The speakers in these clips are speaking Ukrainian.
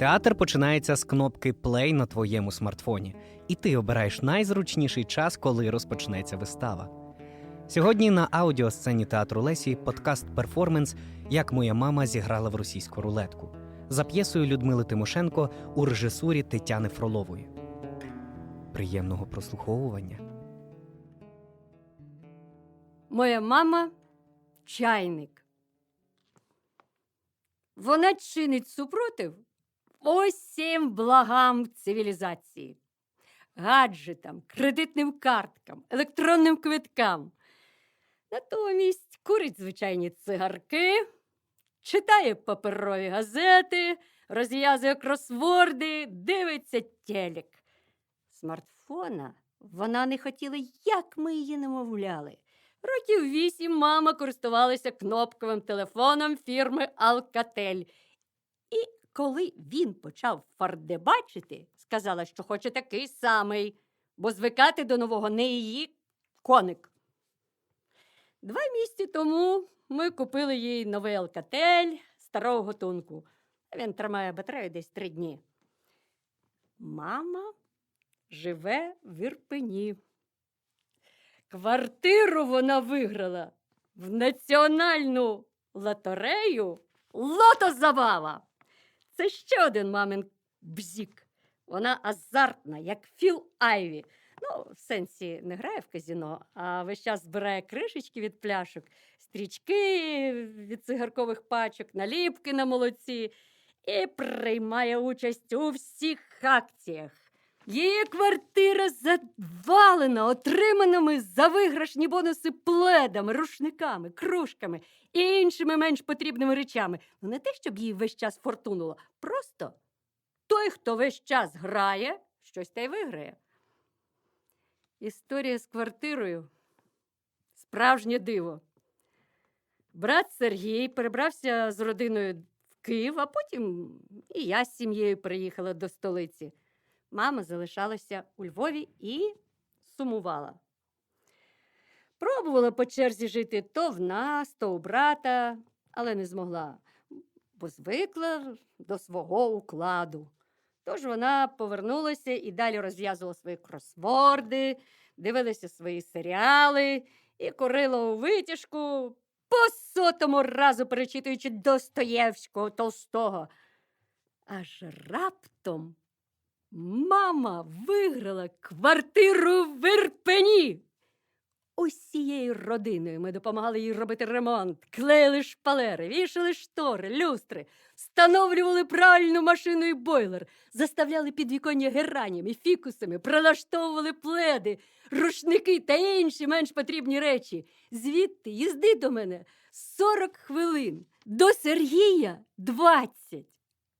Театр починається з кнопки Play на твоєму смартфоні, і ти обираєш найзручніший час, коли розпочнеться вистава. Сьогодні на аудіосцені театру Лесі подкаст перформанс Як моя мама зіграла в російську рулетку за п'єсою Людмили Тимошенко у режисурі Тетяни Фролової. Приємного прослуховування. Моя мама чайник. Вона чинить супротив усім благам цивілізації, гаджетам, кредитним карткам, електронним квиткам. Натомість курить звичайні цигарки, читає паперові газети, розв'язує кросворди, дивиться телек. Смартфона вона не хотіла, як ми її намовляли. Років вісім мама користувалася кнопковим телефоном фірми Alcatel. Коли він почав фардебачити, сказала, що хоче такий самий, бо звикати до нового не її коник. Два місяці тому ми купили їй новий Alcatel старого готунку. Він тримає батарею десь три дні. Мама живе в Ірпені. Квартиру вона виграла в національну лотерею Лотозабава. Це ще один мамин бзік. Вона азартна, як Філ Айві. Ну, в сенсі не грає в казіно, а весь час збирає кришечки від пляшок, стрічки від цигаркових пачок, наліпки на молоці і приймає участь у всіх акціях. Її квартира завалена отриманими за виграшні бонуси пледами, рушниками, кружками і іншими менш потрібними речами. Ну не те, щоб їй весь час фортунуло. Просто той, хто весь час грає, щось та й виграє. Історія з квартирою справжнє диво. Брат Сергій перебрався з родиною в Київ, а потім і я з сім'єю приїхала до столиці. Мама залишалася у Львові і сумувала. Пробувала по черзі жити то в нас, то у брата, але не змогла, бо звикла до свого укладу. Тож вона повернулася і далі розв'язувала свої кросворди, дивилася свої серіали і курила у витяжку, по сотому разу перечитуючи Достоєвського Толстого. Аж раптом мама виграла квартиру в Ірпені. Усією родиною ми допомагали їй робити ремонт, клеїли шпалери, вішали штори, люстри, встановлювали пральну машину і бойлер, заставляли підвіконня геранями, фікусами, прилаштовували пледи, рушники та інші менш потрібні речі. Звідти їзди до мене 40 хвилин, до Сергія 20.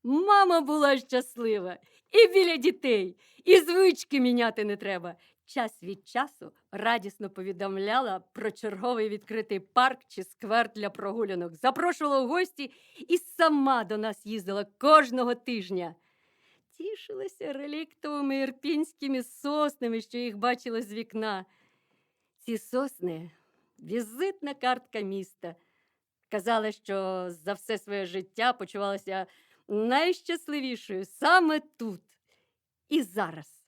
Мама була щаслива і біля дітей, і звички міняти не треба. Час від часу радісно повідомляла про черговий відкритий парк чи сквер для прогулянок, запрошувала в гості і сама до нас їздила кожного тижня. Тішилася реліктовими ірпінськими соснами, що їх бачила з вікна. Ці сосни візитна картка міста. Казала, що за все своє життя почувалася найщасливішою саме тут і зараз.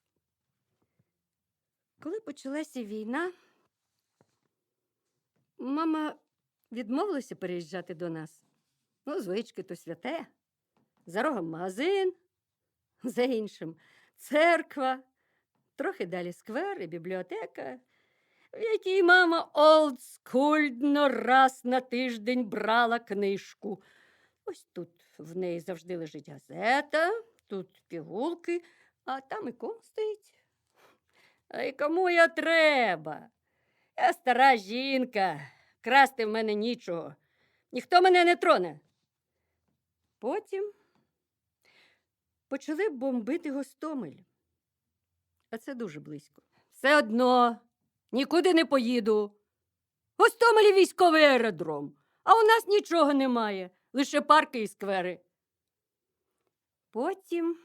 Коли почалася війна, мама відмовилася переїжджати до нас. Ну, звички то святе. За рогом магазин, за іншим церква, трохи далі сквер і бібліотека, в якій мама олдскульдно раз на тиждень брала книжку. Ось тут в неї завжди лежить газета, тут пігулки, а там ікон стоїть. А й кому я треба? Я стара жінка, красти в мене нічого. Ніхто мене не троне. Потім почали бомбити Гостомель. А це дуже близько. Все одно нікуди не поїду. Гостомель військовий аеродром, а у нас нічого немає, лише парки і сквери. Потім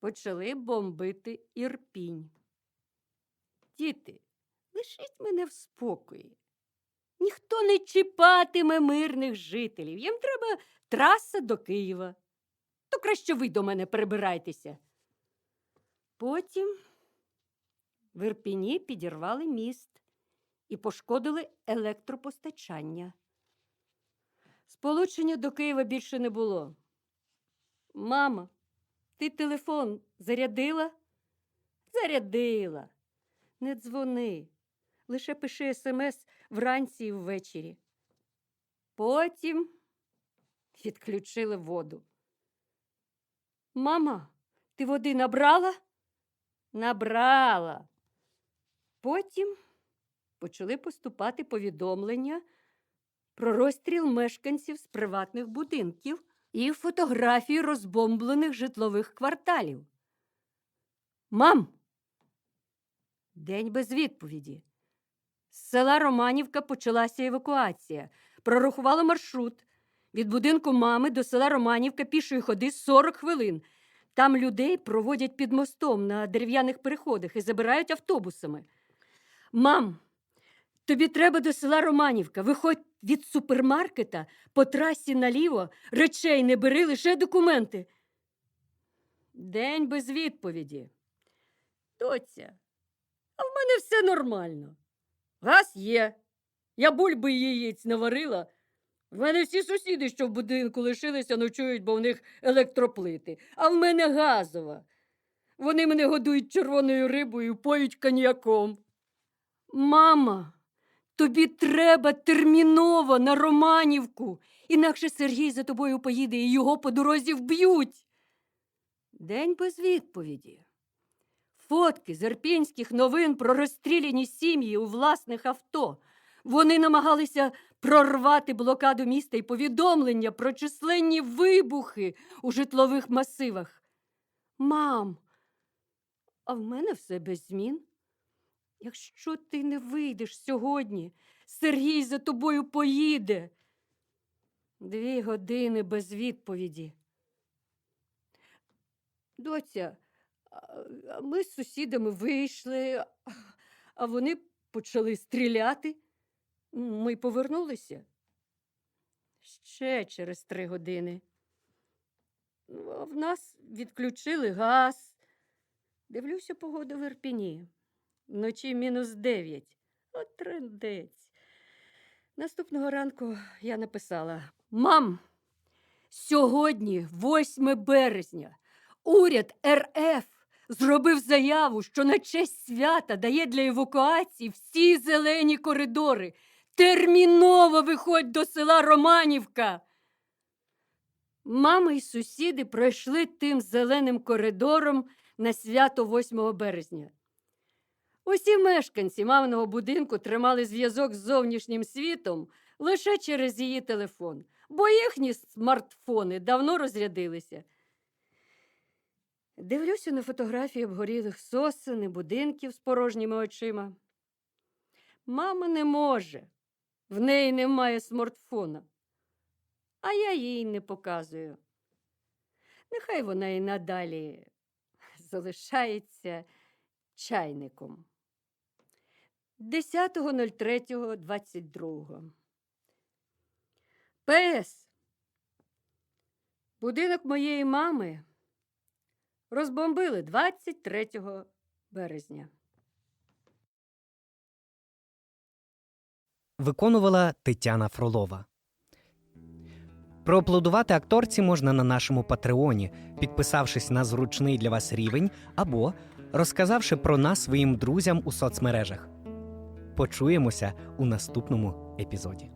почали бомбити Ірпінь. Діти, лишіть мене в спокої. Ніхто не чіпатиме мирних жителів. Їм треба траса до Києва. то краще ви до мене перебирайтеся. Потім в Ірпіні підірвали міст і пошкодили електропостачання. Сполучення до Києва більше не було. Мама, ти телефон зарядила? Зарядила. Не дзвони. Лише пиши смс вранці і ввечері. Потім відключили воду. Мама, ти води набрала? Набрала. Потім почали поступати повідомлення про розстріл мешканців з приватних будинків і фотографії розбомблених житлових кварталів. Мам! День без відповіді. З села Романівка почалася евакуація. Прорахували маршрут. Від будинку мами до села Романівка пішої ходи 40 хвилин. Там людей проводять під мостом на дерев'яних переходах і забирають автобусами. Мам, тобі треба до села Романівка. Виходь від супермаркета по трасі наліво, речей не бери, лише документи. День без відповіді. Доця, а в мене все нормально. Газ є. Я бульби яєць наварила. В мене всі сусіди, що в будинку лишилися, ночують, бо в них електроплити. А в мене газова. Вони мене годують червоною рибою, поють коньяком. Мама, тобі треба терміново на Романівку, інакше Сергій за тобою поїде і його по дорозі вб'ють. День без відповіді. Фотки з ірпінських новин про розстріляні сім'ї у власних авто. Вони намагалися прорвати блокаду міста і повідомлення про численні вибухи у житлових масивах. Мам, а в мене все без змін. Якщо ти не вийдеш сьогодні, Сергій за тобою поїде. Дві години без відповіді. Доця, ми з сусідами вийшли, а- вони почали стріляти. Ми повернулися. Ще через три години. Ну, В нас відключили газ. Дивлюся погоду в Ірпіні. Вночі мінус дев'ять. От трендець. Наступного ранку я написала: Мам, сьогодні, 8 березня, уряд РФ зробив заяву, що на честь свята дає для евакуації всі зелені коридори. Терміново виходь до села Романівка. Мама і сусіди пройшли тим зеленим коридором на свято 8 березня. Усі мешканці маминого будинку тримали зв'язок з зовнішнім світом лише через її телефон, бо їхні смартфони давно розрядилися. Дивлюся на фотографії обгорілих сосен і будинків з порожніми очима. Мама не може, в неї немає смартфона, а я їй не показую. Нехай вона і надалі залишається чайником. 10.03.22. ПС. Будинок моєї мами розбомбили 23 березня. Виконувала Тетяна Фролова. Проаплодувати акторці можна на нашому патреоні, підписавшись на зручний для вас рівень або розказавши про нас своїм друзям у соцмережах. Почуємося у наступному епізоді.